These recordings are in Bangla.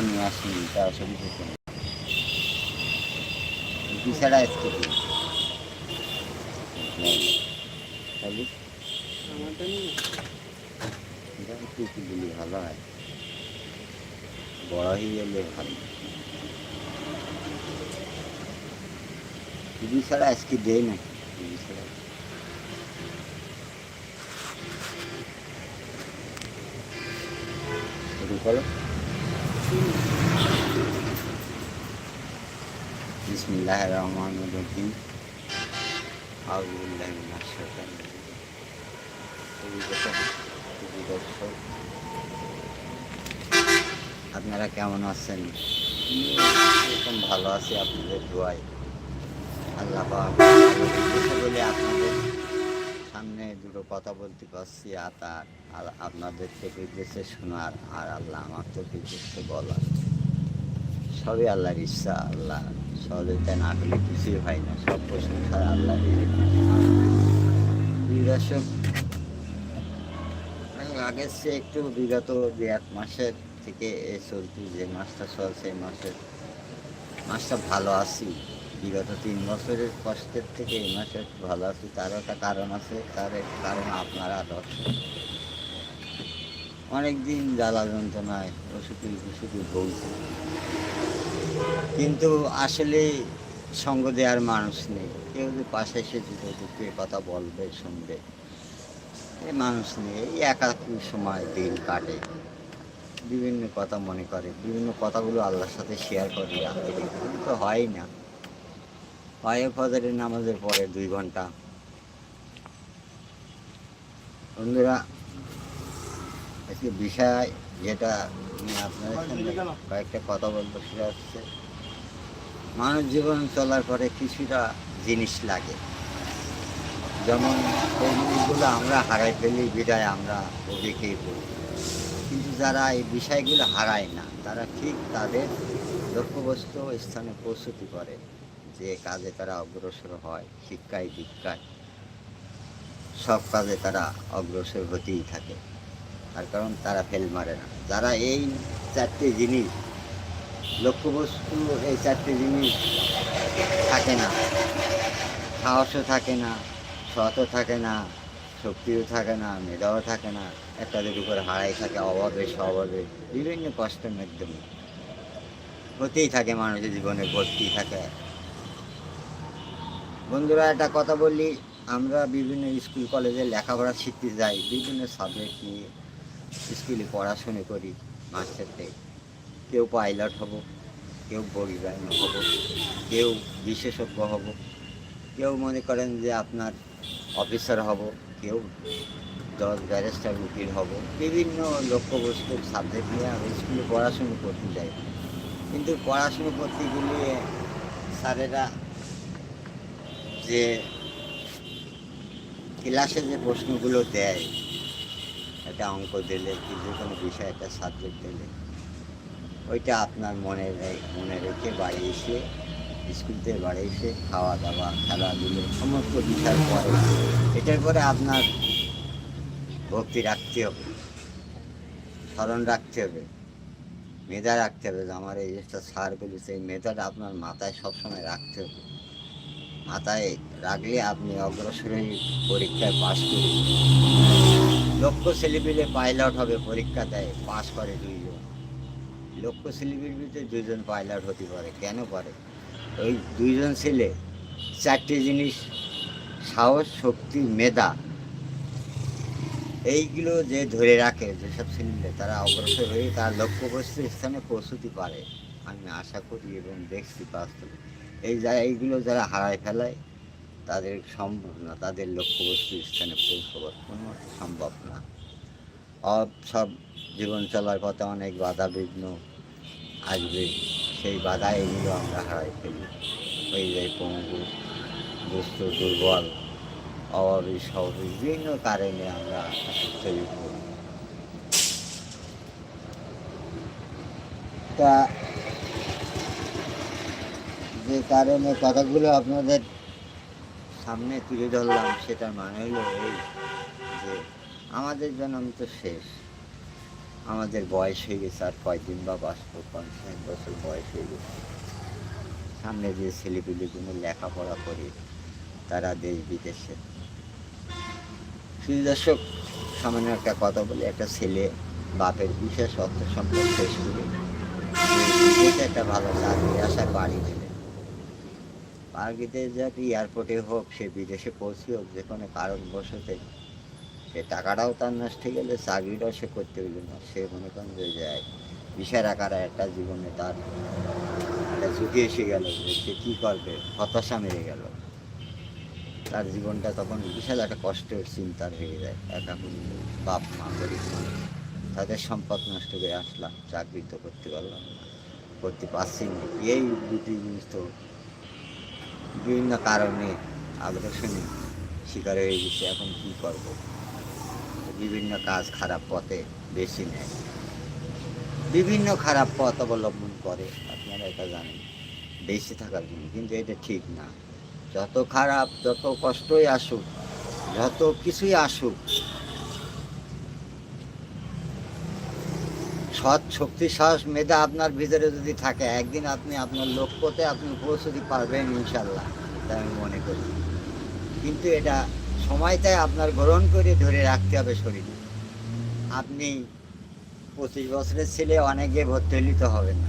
নিয়ে আসিনি তার অসুবিধা নেই বিছাড়া আজকে কি দিলে ভালো হয়। বড় হয়ে গেলে ভালো। টিভি ছাড়া আজকে দেয় না। টিভি ছাড়া করো। বিসমিল্লাহ রহমান রহিম আপনারা কেমন আছেন? এরকম ভালো আছি আপনাদের দোয়ায়। আল্লাহ বলে আপনাদের সামনে দুটো কথা বলতে পারছি, আর তার, আর আপনাদের থেকে দেশে শোনার, আর আল্লাহ আমার থেকে বলার। সবই আল্লাহর ইচ্ছা, আল্লাহ সহযোগিতা না করলে কিছুই হয় না, সব প্রশংসা আল্লাহ দর্শক আগের চেয়ে একটু বিগত দু এক মাসের থেকে এ চলতি যে মাসটা চলছে, এই মাসের মাসটা ভালো আছি। বিগত তিন বছরের কষ্টের থেকে এই মাসে ভালো আছি। তারও একটা কারণ আছে, তার কারণ আপনারা দর্শক অনেক দিন জ্বালা যন্ত্রণায় ওষুধি ওষুধি ভুগছি। কিন্তু আসলে সঙ্গ দেওয়ার মানুষ নেই। কেউ যদি পাশে এসে দুটো কথা বলবে, শুনবে এই মানুষ নেই। এই একাকি সময় দিন কাটে। বিভিন্ন কথা মনে করে, বিভিন্ন কথাগুলো আল্লাহর সাথে শেয়ার করি কিন্তু তো হয় না। হয় ফজরের নামাজের পরে দুই ঘণ্টা। বন্ধুরা, আজকে বিষয় যেটা আমি আপনাদের সঙ্গে কয়েকটা কথা বলব, সেটা হচ্ছে মানুষ জীবন চলার পরে কিছুটা জিনিস লাগে। যেমন সেই জিনিসগুলো আমরা হারাই ফেলি, বিদায় আমরা দেখেই পড়ি কিন্তু যারা এই বিষয়গুলো হারায় না, তারা ঠিক তাদের লক্ষ্যবস্তু স্থানে প্রস্তুতি করে যে কাজে তারা অগ্রসর হয়, শিক্ষায়, দীক্ষায়। সব কাজে তারা অগ্রসর হতেই থাকে। তার কারণ তারা ফেল মারে না। যারা এই চারটে জিনিস, লক্ষ্যবস্তু এই চারটে জিনিস থাকে না, সাহসও থাকে না সতও থাকে না, শক্তিও থাকে না, মেধাও থাকে না, একটাদের উপর হারাই থাকে, অভাবে স্বভাবে বিভিন্ন কষ্টের মাধ্যমে হতেই থাকে মানুষের জীবনে ভর্তি থাকে। বন্ধুরা, একটা কথা বলি, আমরা বিভিন্ন স্কুল, কলেজে লেখাপড়া শিখতে যাই, বিভিন্ন সাবজেক্ট নিয়ে। স্কুলে পড়াশুনো করি মাস্টার থেকে কেউ পাইলট হব, কেউ পরিবহন হব, কেউ বিশেষজ্ঞ হব, কেউ মনে করেন যে আপনার অফিসার হব, কেউ দশ ব্যারিস্টার উকিল হব। বিভিন্ন লক্ষ্যবস্তুর সাবজেক্ট নিয়ে আমি স্কুলে পড়াশুনো করতে যাই। কিন্তু পড়াশুনো করতে গেলে স্যারেরা যে ক্লাসে যে প্রশ্নগুলো দেয় একটা অঙ্ক দিলে কি যে কোনো বিষয় একটা সাবজেক্ট দিলে, ওইটা আপনার মনে মনে রেখে বাড়ি এসে স্কুল থেকে বাড়ি এসে খাওয়া দাওয়া খেলাধুলো, সমস্ত বিষয় পরে এটার পরে আপনার ভক্তি রাখতে হবে, স্মরণ রাখতে হবে, মেধা রাখতে হবে যে আমার এই জিনিসটা সার বলেছে এই মেধাটা আপনার মাথায় সবসময় রাখতে হবে, মাথায় রাখলে আপনি অগ্রসর পরীক্ষায় পাশ করবেন লক্ষ্য ছেলেপিলে পাইলট হবে পরীক্ষা দেয় পাশ করে দুইজন। লক্ষ্য ছেলেপিলের ভিতরে দুইজন পাইলট হতে পারে, কেন পারে? ওই দুইজন ছেলে, চারটে জিনিস, সাহস, শক্তি, মেধা, এইগুলো যে ধরে রাখে যেসব ছেলে তারা অগ্রসর হয়ে তার লক্ষ্যবস্তু স্থানে পৌঁছতে পারে। আমি আশা করি এবং দেখছি বাস্তবে। এই যা এইগুলো যারা হারায় ফেলায় তাদের সম্ভব না, তাদের লক্ষ্যবস্তু স্থানে পৌঁছবার কোনো সম্ভব না। সব জীবন চলার পথে অনেক বাধা বিঘ্ন আসবে, সেই বাধা এগুলো আমরা হারাই ফেলি। হয়ে যায় পঙ্গু, দুস্থ, দুর্বল অভাবী স্বভাবী বিভিন্ন কারণে আমরা তৈরি করি। তা যে কারণে কথাগুলো আপনাদের সামনে তুলে ধরলাম, সেটার মানে হলো এই যে আমাদের জন্ম তো শেষ। আমাদের বয়স হয়ে গেছে আর কয়দিন বা বাঁচবো, পঞ্চাশ বছর বয়স হয়ে গেছে। সামনে যে ছেলেপিলেগুলো লেখাপড়া করে, তারা দেশ বিদেশে। দর্শক, সামান্য একটা কথা বলে, একটা ছেলে বাপের বিশেষ অর্থ সম্পদ শেষ করে। একটা ভালো চাকরি আশায় বাড়ি বাড়িতে যাতে এয়ারপোর্টে হোক, সে বিদেশে পৌঁছে হোক, যে কোনো কারণবশতে সে টাকাটাও তার নষ্ট হয়ে গেলে, চাকরিটাও সে করতে হইল না। সে মনে করেন যে যায় বিশাল আকারে একটা জীবনে তার একটা ঝুঁকি এসে গেল, যে সে কী করবে, হতাশা মেরে গেল। তার জীবনটা তখন বিশাল একটা কষ্টের চিন্তার হয়ে যায়, একা পুরো বাপ মা, গরিব তাদের সম্পদ নষ্ট করে আসলাম, চাকরি তো করতে পারলাম না, করতে পারছি না। এই দুটি জিনিস তো বিভিন্ন কারণে আগ্রাসনে শিকার হয়ে গেছে, এখন কি করব? বিভিন্ন কাজ খারাপ পথে বেশি নেয়। বিভিন্ন খারাপ পথ অবলম্বন করে, আপনারা এটা জানেন বেশি থাকার জন্য, কিন্তু এটা ঠিক না। যত খারাপ, যত কষ্টই আসুক, যত কিছুই আসুক সৎ শক্তি, সাহস, মেধা আপনার ভিতরে যদি থাকে, একদিন আপনি আপনার লক্ষ্যতে আপনি পৌঁছতে পারবেন ইনশাল্লাহ তাই আমি মনে করি। কিন্তু এটা সময়টাই আপনার গ্রহণ করে ধরে রাখতে হবে শরীরে। আপনি পঁচিশ বছরের ছেলে, অনেকে ভর্তি হলে তো হবে না।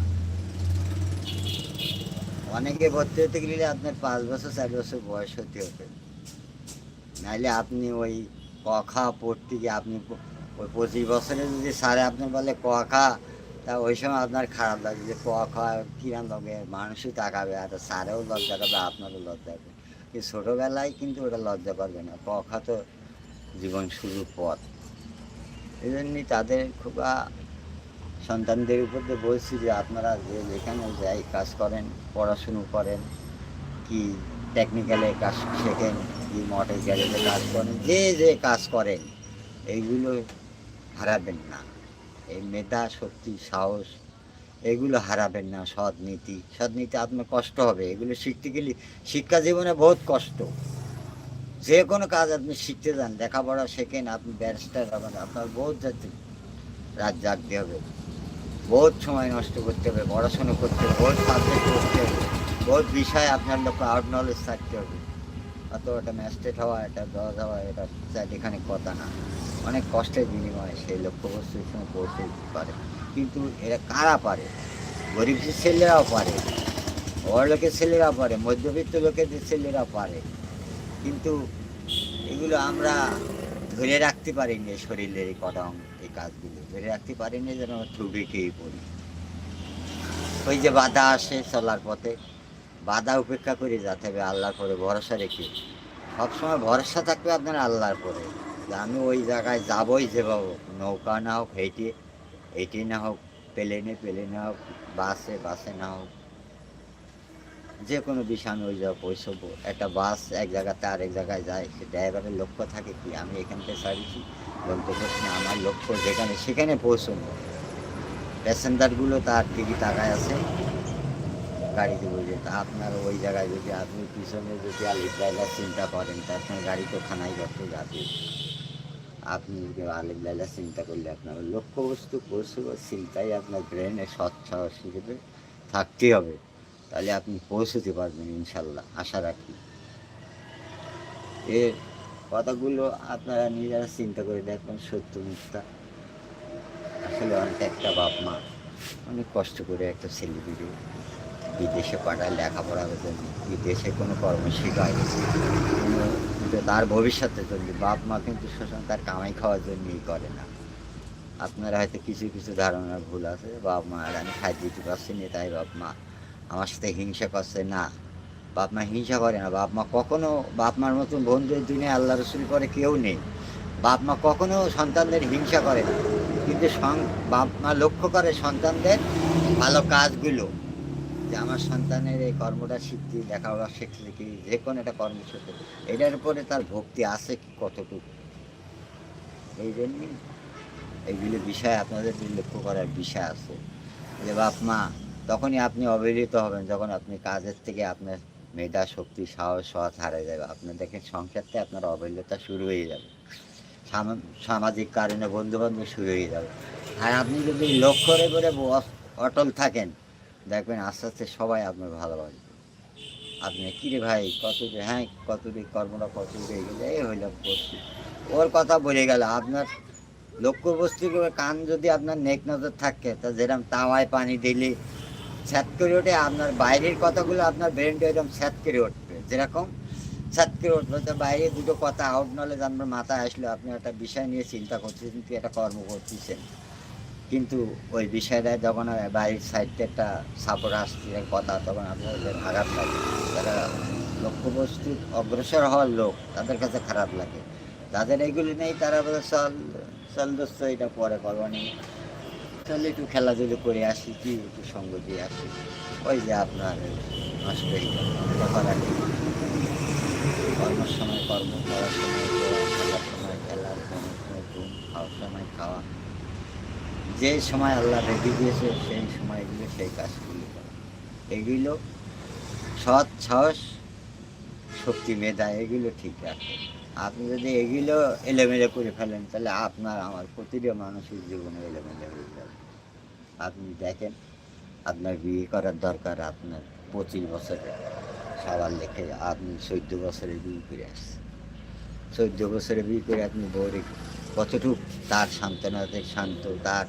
অনেকে ভর্তি হতে গেলে আপনার পাঁচ বছর, চার বছর বয়স হতে হবে। নাইলে আপনি ওই ক খা পড়তে গিয়ে আপনি ওই পঁচিশ বছরে যদি স্যারে আপনি বলে ক খা, তা ওই সময় আপনার খারাপ লাগবে যে ক খা, কিরাম লাগে মানুষই তাকাবে, আর স্যারেও লজ্জা করবে, আপনারও লজ্জা করবে। কিন্তু ছোটোবেলায় কিন্তু ওটা লজ্জা করবে না ক খা তো জীবন শুরুর পথ। এই জন্যই তাদের খুব সন্তানদের উপর দিয়ে বলছি যে আপনারা যে যেখানে যাই কাজ করেন, পড়াশুনো করেন, কি টেকনিক্যালে কাজ শেখেন, কি মোটর গ্যারেজে কাজ করেন, যে যে কাজ করেন, এইগুলো হারাবেন না। এই মেধা, শক্তি, সাহস, এগুলো হারাবেন না, সৎ নীতি। সৎ নীতি আপনার কষ্ট হবে। এগুলো শিখতে গেলে শিক্ষা জীবনে বহুত কষ্ট। যে কোনো কাজ আপনি শিখতে যান, লেখাপড়া শেখেন, আপনি ব্যারিস্টার হবেন, আপনার বহুত যাতে রাত জাগতে হবে। বহুত সময় নষ্ট করতে হবে, পড়াশোনা করতে হবে, বহুত সাবজেক্ট করতে হবে, বহুত বিষয় আপনার লোক আউট নলেজ থাকতে হবে। অত একটা ম্যাস্টেট হওয়া এটা জজ হওয়া, এটা এখানে কথা না। অনেক কষ্টের বিনিময়ে সেই লক্ষ্য লক্ষ্যবস্তুর সময় পৌঁছে পারে। কিন্তু এরা কারা পারে? গরিব ছেলেরাও পারে লোকের ছেলেরাও পারে, মধ্যবিত্ত লোকেদের ছেলেরা পারে। কিন্তু এগুলো আমরা ধরে রাখতে পারিনি শরীরের এই কটা এই কাজগুলো। ধরে রাখতে পারিনি যেন আমরা ঠুকে খেয়ে পড়ি। ওই যে বাধা আসে চলার পথে, বাধা উপেক্ষা করে যাতে হবে আল্লাহর পরে ভরসা রেখে। সবসময় ভরসা থাকবে আপনার আল্লাহর পরে আমি ওই জায়গায় যাবই যেভাবে হোক। নৌকা না হোক, হেঁটে হেঁটে না হোক, প্লেনে প্লেনে হোক, বাসে বাসে না হোক, যে কোনো বিষয় আমি ওই জায়গায় পৌঁছবো। একটা বাস এক জায়গাতে আরেক জায়গায় যায়, সে ড্রাইভারের লক্ষ্য থাকে কি? আমি এখান থেকে ছাড়িয়েছি গন্তব্যস্থলে আমার লক্ষ্য যেখানে, সেখানে পৌঁছবো। প্যাসেঞ্জারগুলো তার দিকে তাকায় আছে। গাড়িতে বলছে তা আপনার ওই জায়গায় যদি আপনি পিছনে যদি আলিফ লাইলা চিন্তা করেন তা আপনার গাড়ি তো খানাই করতে যাবে। আপনি যদি আলিফ লাইলা চিন্তা করলে আপনার লক্ষ্যবস্তু পৌঁছবো চিন্তাই আপনার ব্রেনে স্বচ্ছ হিসেবে থাকতে হবে। তাহলে আপনি পৌঁছতে পারবেন ইনশাল্লাহ আশা রাখি। এর কথাগুলো আপনারা নিজেরা চিন্তা করে দেখবেন, সত্য মিথ্যা। আসলে অনেক একটা বাপ মা অনেক কষ্ট করে একটা ছেলে দিবে বিদেশে পাঠায় লেখাপড়া জন্য বিদেশে কোনো কর্ম শেখায় কিন্তু তার ভবিষ্যতের জন্য বাপ মা কিন্তু শোষণ তার কামাই খাওয়ার জন্যই করে না। আপনারা হয়তো কিছু কিছু ধারণা ভুল আছে, বাপ মা আর আমি খাই দিতে পারছি না, তাই বাপ মা আমার সাথে হিংসা করছে না। বাপ মা হিংসা করে না, বাপ মা কখনো, বাপ মার মতন বন্ধুর দুনিয়া আল্লাহ রসুল করে কেউ নেই। বাপ মা কখনো সন্তানদের হিংসা করে না, কিন্তু বাপ মা লক্ষ্য করে সন্তানদের ভালো কাজগুলো। যে আমার সন্তানের এই কর্মটা শিখতে লেখাপড়া শিখতে কি যে কোনো একটা কর্ম শিখতে এটার উপরে তার ভক্তি আছে কি কতটুকু? এই জন্যই এইগুলো বিষয় আপনাদের লক্ষ্য করার বিষয় আছে। যে বাপ মা, তখনই আপনি অবহেলিত হবেন যখন আপনি কাজের থেকে আপনার মেধা, শক্তি, সাহস, সৎ হারিয়ে যাবে। আপনার দেখেন সংসারতে আপনার অবহেলিতা শুরু হয়ে যাবে। সামা- সামাজিক কারণে বন্ধু বান্ধব শুরু হয়ে যাবে। আর আপনি যদি লক্ষ্যরে করে অটল থাকেন দেখবেন আস্তে আস্তে সবাই আপনার ভালোবাসবে। আপনি কিরে ভাই, কত হ্যাঁ কত কর্মটা কত এই হইলাম করছি ওর কথা বলে গেল, আপনার লক্ষ্য বস্তু করে কান যদি আপনার নেক নজর থাকে, তা যেরকম তাওয়ায় পানি দিলে ছ্যাত করে ওঠে, আপনার বাইরের কথাগুলো আপনার ব্রেনটা এরকম ছ্যাত করে উঠবে, যেরকম ছ্যাত করে উঠবে। তো বাইরে দুটো কথা আউট নলেজ আপনার মাথায় আসলো, আপনি একটা বিষয় নিয়ে চিন্তা করতেছেন কিন্তু একটা কর্ম করতেছেন। কিন্তু ওই বিষয়টা যখন আর বাইরের সাইডে একটা সাপোর্ট আসছে কথা তখন আপনাদের খারাপ লাগে। তারা লক্ষ্যবস্তু অগ্রসর হওয়ার লোক, তাদের কাছে খারাপ লাগে। যাদের এইগুলি নেই, তারা বলে, চল চল দোস্ত, এটা পরে করব চল একটু খেলাধুলো করে আসি, কি একটু সঙ্গ দিয়ে আসি। ওই যে আপনার গেল। কথা লাগে কর্মের সময় কর্ম করার সময় খেলার সময় খেলা ঘুমের সময় ঘুম, খাওয়ার সময় খাওয়া। যে সময় আল্লাহ রেখে দিয়েছে, সেই সময়গুলো সেই কাজগুলো করা। এগুলো সৎ সাহস শক্তি, মেধা, এগুলো ঠিক রাখে। আপনি যদি এগুলো এলোমেলো করে ফেলেন, তাহলে আপনার, আমার প্রতিটা মানুষের জীবনে এলোমেলো হয়ে যাবে। আপনি দেখেন, আপনার বিয়ে করার দরকার আপনার পঁচিশ বছরে। সবার লেখে আপনি চোদ্দ বছরে বিয়ে করে আসছেন। চোদ্দ বছরে বিয়ে করে আপনি বউরে কতটুক তার সান্ত্বনাতে শান্ত, তার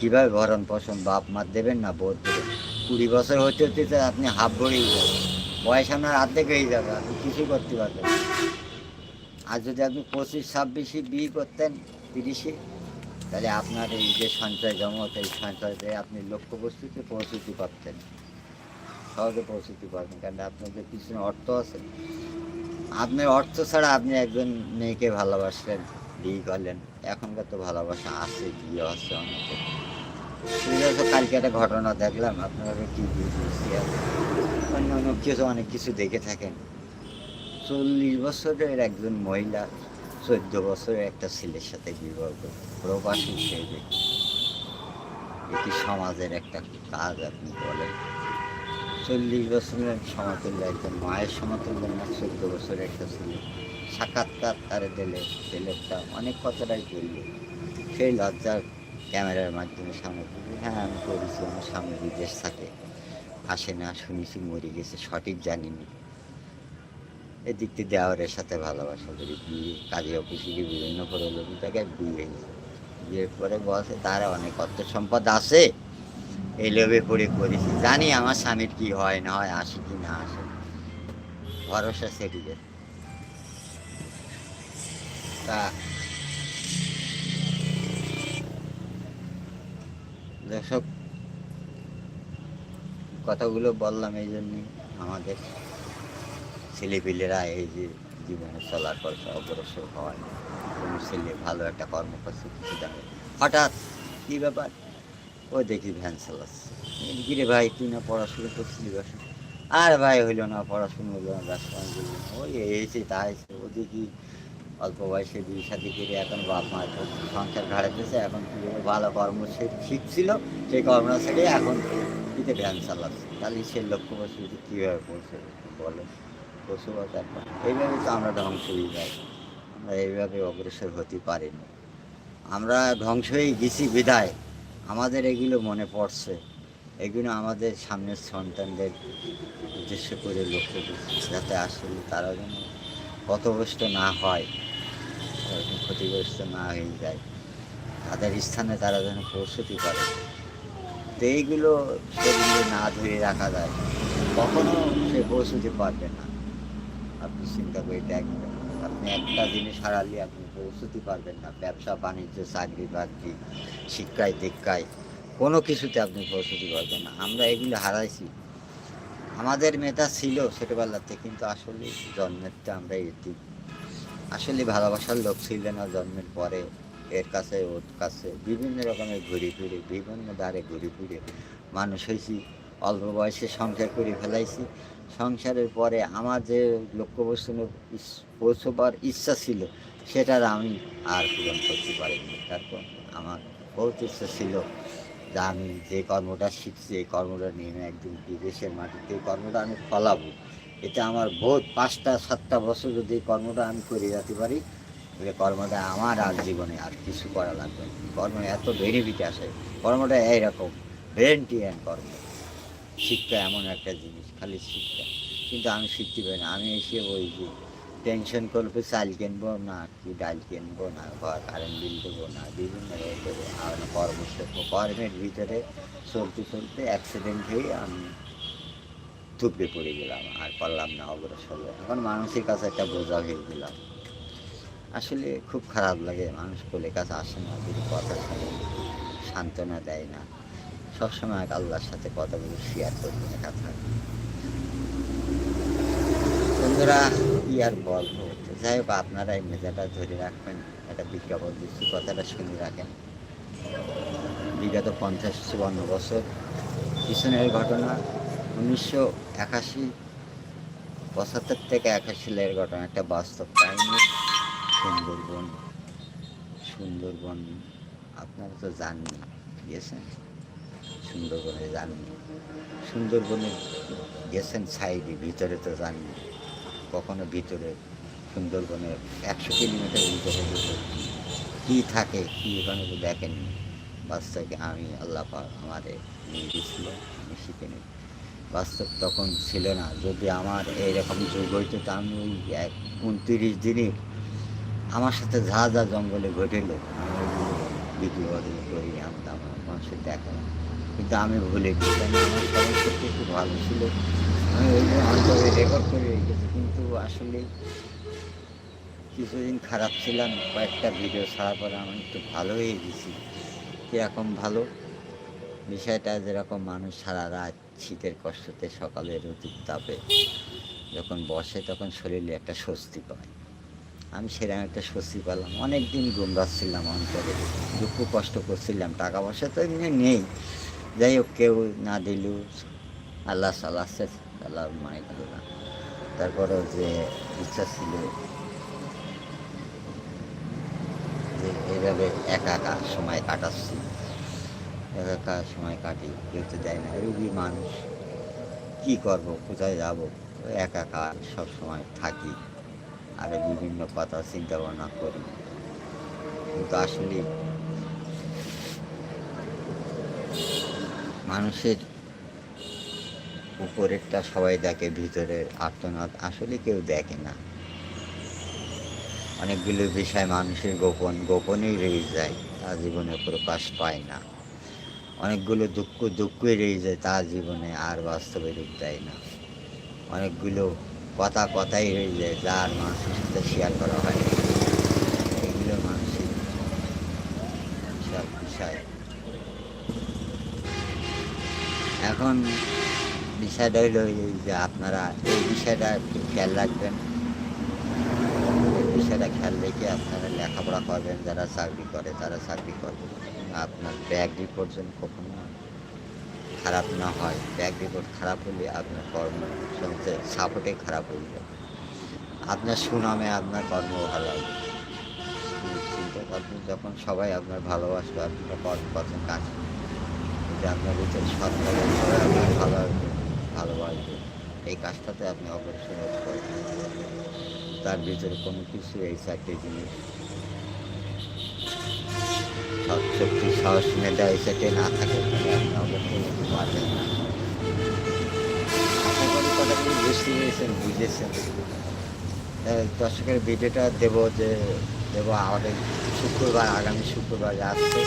কীভাবে ভরণ পোষণ বাপ মার দেবেন না বোধ দেবেন? কুড়ি বছর হতে হতে তো আপনি হাফ ভরেই যাবেন। বয়স আপনার অর্ধেক হয়ে যাবে, আপনি কিছুই করতে পারবেন আর যদি আপনি পঁচিশ, ছাব্বিশে বিয়ে করতেন, তিরিশে তাহলে আপনার এই যে সঞ্চয় জমত এই সঞ্চয়তে আপনি লক্ষ্য লক্ষ্যবস্তুতে পৌঁছতে পারতেন। সহজে পৌঁছতে পারবেন, কারণ আপনাদের পিছনে অর্থ আছে। আপনার অর্থ ছাড়া আপনি একজন মেয়েকে ভালোবাসলেন, বিয়ে করলেন। এখনকার তো ভালোবাসা আছে, বিয়ে আছে অনেকে। কালকে একটা ঘটনা দেখলাম, আপনারা কি অন্য অন্য কিছু, অনেক কিছু দেখে থাকেন। চল্লিশ বছরের একজন মহিলা চোদ্দ বছরের একটা ছেলের সাথে বিবাহ করে প্রবাসী ব্যক্তি এটি সমাজের একটা কাজ আপনি বলেন? চল্লিশ বছরের সমতুল্য একজন, মায়ের সমতুল্য না, চোদ্দ বছরের একটা ছেলে। সাক্ষাৎকার তারে দিলে ছেলেটা অনেক কথাটাই বলল সেই লজ্জার ক্যামেরার মাধ্যমে সামনে হ্যাঁ আমি করেছি, আমার সামনে বিদেশ থাকে। আসে না, শুনেছি, মরে গেছে, সঠিক জানিনি। এদিক থেকে দেওয়ারের সাথে ভালোবাসা করি, বিয়ে কাজে অফিসে গিয়ে বিভিন্ন প্রলোভন জায়গায় বিয়ে বিয়ের পরে বসে, তারা অনেক অর্থ সম্পদ আছে। এই লোভে পড়ে করেছি, জানি আমার স্বামীর কি হয়, না হয়, আসে কি না আসে ভরসা সেটিকে তা দর্শক, কথাগুলো বললাম এই জন্যই আমাদের ছেলেপিলেরা এই যে জীবনে চলার পর অগ্রসর হয় কোনো ছেলে ভালো একটা কর্ম করছে কিছু জানে। হঠাৎ কী ব্যাপার? ও দেখি ভ্যান চালাচ্ছে। গিরে ভাই, তুই না পড়াশুনো করছিলি বাসা? আর ভাই হইল না, পড়াশুনো হইল না ব্যবসা। ওই এসে তা এসে ও দেখি অল্প বয়সে বিয়ে সাথে করে এখন বাপ মা সংসার ঘাড়াতেছে, এখন ভালো কর্ম সে শিখছিল সেই কর্ম ছেড়ে এখন কিতে ভ্যান চালাচ্ছে। তাহলে সে লক্ষ্য বসে কীভাবে পৌঁছে বলে? এখন এইভাবে তো আমরা ধ্বংস হয়ে যাই। আমরা এইভাবে অগ্রসর হতে পারিনি। আমরা ধ্বংস হয়ে গেছি বিদায় আমাদের এগুলো মনে পড়ছে। এগুলো আমাদের সামনের সন্তানদের উদ্দেশ্য করে লক্ষ্য যাতে আসলে তারা যেন পথভ্রষ্ট না হয়। ক্ষতিগ্রস্ত না হয়ে যায়। তাদের স্থানে তারা যেন পৌঁছতে পারে তো এইগুলো শরীরে না ধরে রাখা যায়। কখনো সে পৌঁছতে পারবে না। আপনি চিন্তা করে দেখবেন। আপনি একটা জিনিস হারালে আপনি পৌঁছতে পারবেন না। ব্যবসা, বাণিজ্য, চাকরি, বাকরি, শিক্ষায়, দীক্ষায়, কোনো কিছুতে আপনি পৌঁছতে পারবেন না। আমরা এগুলো হারাইছি। আমাদের মেধা ছিল ছোটোবেলাতে, কিন্তু আসলে জন্মেরটা আমরা এটি আসলে ভালোবাসার লোক ছিল না জন্মের পরে, এর কাছে, ওর কাছে। বিভিন্ন রকমের ঘুরে ফিরে, বিভিন্ন দ্বারে ঘুরে ফিরে। মানুষ হয়েছি, অল্প বয়সে সংসার করে ফেলাইছি। সংসারের পরে আমার যে লক্ষ্যবস্তু পৌঁছবার ইচ্ছা ছিল, সেটার আমি আর পূরণ করতে পারিনি। তারপর আমার বহুত ইচ্ছা ছিল যে আমি যে কর্মটা শিখছি, এই কর্মটা নিয়ে একদিন বিদেশের মাটিতে এই কর্মটা আমি ফলাবো। এটা আমার বহুত পাঁচটা, সাতটা বছর যদি কর্মটা আমি করে যেতে পারি যে কর্মটা আমার আর জীবনে আর কিছু করা লাগবে কর্ম এত বেনিফিট আসে। কর্মটা এইরকম ভেলেন্টিয়ান কর্ম। শিক্ষা এমন একটা জিনিস, খালি শিক্ষা। কিন্তু আমি শিখতে পারি না। আমি এসে ওই যে টেনশন করব চাল কিনবো না কি, ডাল কিনবো না, ঘর কারেন্ট বিল দেবো না, বিভিন্ন রকমের আর কর্ম কর্মের ভিতরে চলতে চলতে অ্যাক্সিডেন্ট হয়ে আমি থুপড়ে পড়ে গেলাম, আর পারলাম না অগ্রসর। এখন মানুষের কাছে একটা বোঝা হয়ে গেলাম। আসলে খুব খারাপ লাগে, মানুষ কোলে কাছে আসে না, যদি কথা শুনে, সান্ত্বনা দেয় না। সবসময় এক আল্লাহর সাথে কথাগুলো শেয়ার করবে একা থাকে। বন্ধুরা, কি আর বলব? যাই হোক, আপনারা এই মেজাটা ধরে রাখবেন, একটা বিজ্ঞাপন দিচ্ছি, কথাটা শুনে রাখেন। বিগত পঞ্চাশ, চুয়ান্ন বছর, পিছনের ঘটনা উনিশশো একাশি, পঁচাত্তর থেকে একাশি সালের ঘটনা, একটা বাস্তব কাহিনী, সুন্দরবন সুন্দরবন, আপনারা তো জাননি গেছেন সুন্দরবনে জাননি সুন্দরবনে গেছেন সাইডে, ভিতরে তো জাননি কখনো ভিতরে সুন্দরবনের একশো কিলোমিটার ভিতরে কী থাকে, কী ওখানে তো দেখেননি। বাস্তবে আমি আল্লাহ আমাদের নিয়ে গেছিল আমি শিখে নিই বাস্তব তখন ছিল না। যদি আমার এইরকম যুগ হইতো, তা আমি ওই এক উনত্রিশ দিনে আমার সাথে যা যা জঙ্গলে ঘটেলো। আমি ওইগুলো ভিডিও অডিও করি আনতাম মানুষের দেখা। কিন্তু আমি ভুলে গেছি আমার ভালো ছিল। আমি ওই জন্য অন্তরে রেকর্ড করে রেখেছি, কিন্তু আসলে কিছুদিন খারাপ ছিলাম, কয়েকটা ভিডিও ছাড়ার পরে আমি একটু ভালো হয়ে গেছি। কীরকম ভালো? বিষয়টা যেরকম মানুষ সারা রাত শীতের কষ্টতে সকালে রুটির তাপে যখন বসে তখন শরীরে একটা স্বস্তি পায়। আমি সেরকম একটা স্বস্তি পেলাম। অনেক দিন গুমরাচ্ছিলাম অন্তরে। দুঃখ কষ্ট করছিলাম। টাকা পয়সা তো এমনি নেই। যাই হোক, কেউ না দিলেও আল্লাহ সাল্লাহ আল্লাহ মানে না। তারপরেও যে ইচ্ছা ছিল যে এইভাবে একা একা সময় কাটাচ্ছি একা সময় কাটি কেউ তো দেয় না। রুগী মানুষ, কী করব, কোথায় যাব? একা সব সময় থাকি আর বিভিন্ন কথা চিন্তা ভাবনা করি। কিন্তু আসলে মানুষের উপরেরটা সবাই দেখে ভিতরের আর্তনাদ আসলে কেউ দেখে না। অনেকগুলো বিষয় মানুষের গোপন, গোপনেই রয়ে যায় তা জীবনে প্রকাশ পায় না। অনেকগুলো দুঃখ দুঃখই রয়ে যায় তার জীবনে আর বাস্তবে রূপ দেয় না। অনেকগুলো কথা, কথাই রয়ে যায়, যা আর মানুষের সাথে শেয়ার করা হয় এগুলো মানুষের বিষয় এখন বিষয়টা হলো যে আপনারা এই বিষয়টা একটু খেয়াল রাখবেন। এই বিষয়টা খেয়াল রেখে আপনারা লেখাপড়া করবেন, যারা চাকরি করে, তারা চাকরি করবেন আপনার ব্যাগ রিপোর্ট যেন কখনো খারাপ না হয়। ব্যাগ রিপোর্ট খারাপ হলে আপনার কর্ম সাপোর্টে খারাপ হয়ে যাবে আপনার সুনামে আপনার কর্ম ভালো হবে করবেন যখন সবাই আপনার ভালোবাসবে আপনার কর্ম করছেন কাজ। যদি আপনার ভিতরে সৎ সবাই আপনার ভালো ভালোবাসবে, এই কাজটাতে আপনি হতে পারবেন তার ভিতরে কোনো কিছু এই চারটি জিনিস সব শক্তি সাহস মেধা এই না থাকে দর্শকের ভিডিওটা দেবো যে, দেবো আমাদের শুক্রবার, আগামী শুক্রবার আসছে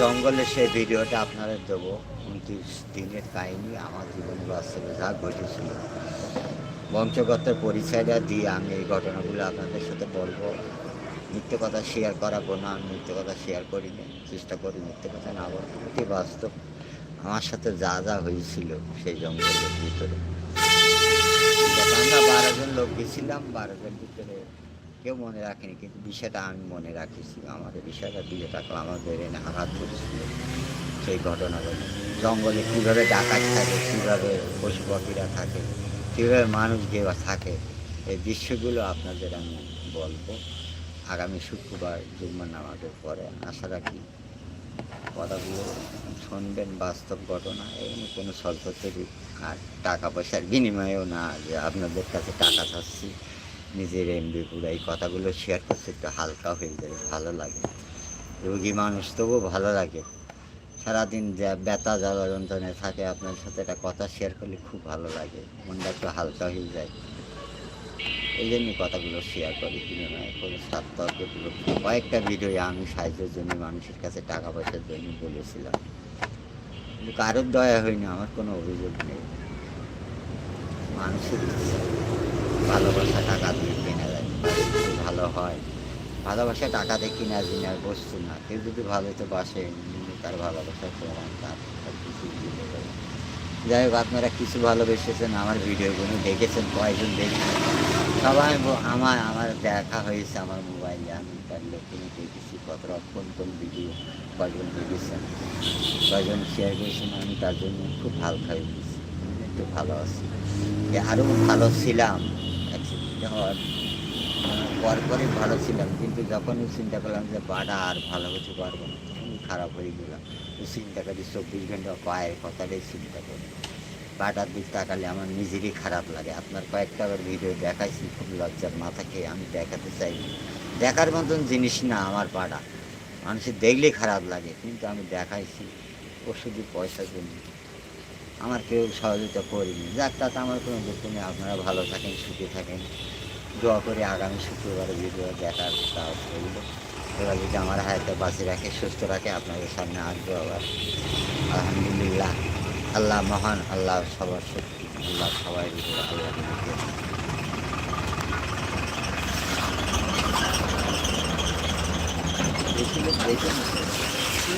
জঙ্গলে সেই ভিডিওটা আপনাদের দেবো। উনত্রিশ দিনের কাহিনী আমার জীবনে বাস্তবে যা ঘটেছিল। বংশগতের পরিচয়টা দিয়ে আমি এই ঘটনাগুলো আপনাদের সাথে বলব। মিথ্যে কথা শেয়ার করাবো না আমি মিথ্যে কথা শেয়ার করি না, চেষ্টা করি মিথ্যে কথা না বলতে অতি বাস্তব। আমার সাথে যা যা হয়েছিল সেই জঙ্গলের ভিতরে। আমরা বারো জন লোক গেছিলাম, বারো জন ভিতরে কেউ মনে রাখেনি, কিন্তু বিষয়টা আমি মনে রাখিছি। আমাদের বিষয়টা দিয়ে রাখলাম, আমাদের এনে আঘাত করেছিল। সেই ঘটনাগুলো জঙ্গলে কীভাবে ডাকাত থাকে, কীভাবে পশু পাখিরা থাকে, কীভাবে মানুষ গিয়ে থাকে, এই দৃশ্যগুলো আপনাদের আমি বলব। আগামী শুক্রবার জুম্মার নামাজের পরে আশা রাখি কথাগুলো শুনবেন, বাস্তব ঘটনা এমনি কোনো স্বল্পতরী আর টাকা পয়সার বিনিময়েও না। যে আপনাদের কাছে টাকা চাচ্ছি, নিজের এমবি পুরো এই কথাগুলো শেয়ার করতে একটু হালকা হয়ে যায় ভালো লাগে। রোগী মানুষ তবুও ভালো লাগে। সারাদিন যা ব্যথা জ্বালা যন্ত্রণায় থাকে, আপনার সাথে একটা কথা শেয়ার করলে খুব ভালো লাগে। মনটা একটু হালকা হয়ে যায়। এই জন্যই কথাগুলো শেয়ার করি কিনে নয় কোনো স্বার্থ কয়েকটা ভিডিও আমি সাহায্যের জন্য মানুষের কাছে টাকা পয়সার জন্য বলেছিলাম। কিন্তু কারোর দয়া হয়নি, আমার কোনো অভিযোগ নেই। মানুষের। ভালোবাসা টাকা দিয়ে কেনা যায় ভালো হয়। ভালোবাসা টাকা দিয়ে কিনা জিনার বস্তু না, কেউ যদি ভালো তো বাসে তার ভালোবাসার প্রমাণ তার কিছু যাই হোক, আপনারা কিছু ভালোবেসেছেন, আমার ভিডিওগুলো দেখেছেন, কয়েকজন দেখেছেন। সবাই আমার আমার দেখা হয়েছে আমার মোবাইলে আমি তার লোকেনে দেখেছি কত রকম, কোন ভিডিও কয়জন দেখেছেন কয়জন শেয়ার করেছেন আমি তার জন্য খুব হালকা হয়ে গেছি। একটু ভালো আছি। আরও ভালো ছিলাম অ্যাক্সিডেন্ট হওয়ার পর পরে ভালো ছিলাম। কিন্তু যখনই চিন্তা করলাম যে পাটা আর ভালো কিছু পারব না তখন খারাপ হয়ে গেলাম। চিন্তা করি চব্বিশ ঘণ্টা পায়ের কথাটাই চিন্তা করি। পাটার দিক তাকালে আমার নিজেরই খারাপ লাগে। আপনার কয়েকটা ভিডিও দেখাইছি, খুব লজ্জার মাথা খেয়ে আমি দেখাতে চাই দেখার মতন জিনিস না আমার পাটা মানুষের দেখলে খারাপ লাগে, কিন্তু আমি দেখাইছি ওষুধি পয়সার জন্য আমার কেউ সহযোগিতা করিনি। যাক, তাতে আমার কোনো দুঃখ নেই। আপনারা ভালো থাকেন, সুখে থাকেন। দোয়া করে আগামী শুক্রবারে ভিডিও দেখার সাহস করল ওরা যদি আমার হায়াতে বাঁচিয়ে রাখে, সুস্থ রাখে, আপনাদের সামনে আসব আবার। আলহামদুলিল্লাহ। আল্লাহ মহান আল্লাহ সবার শক্তি আল্লাহ সবাই আল্লাহ লোক দেখে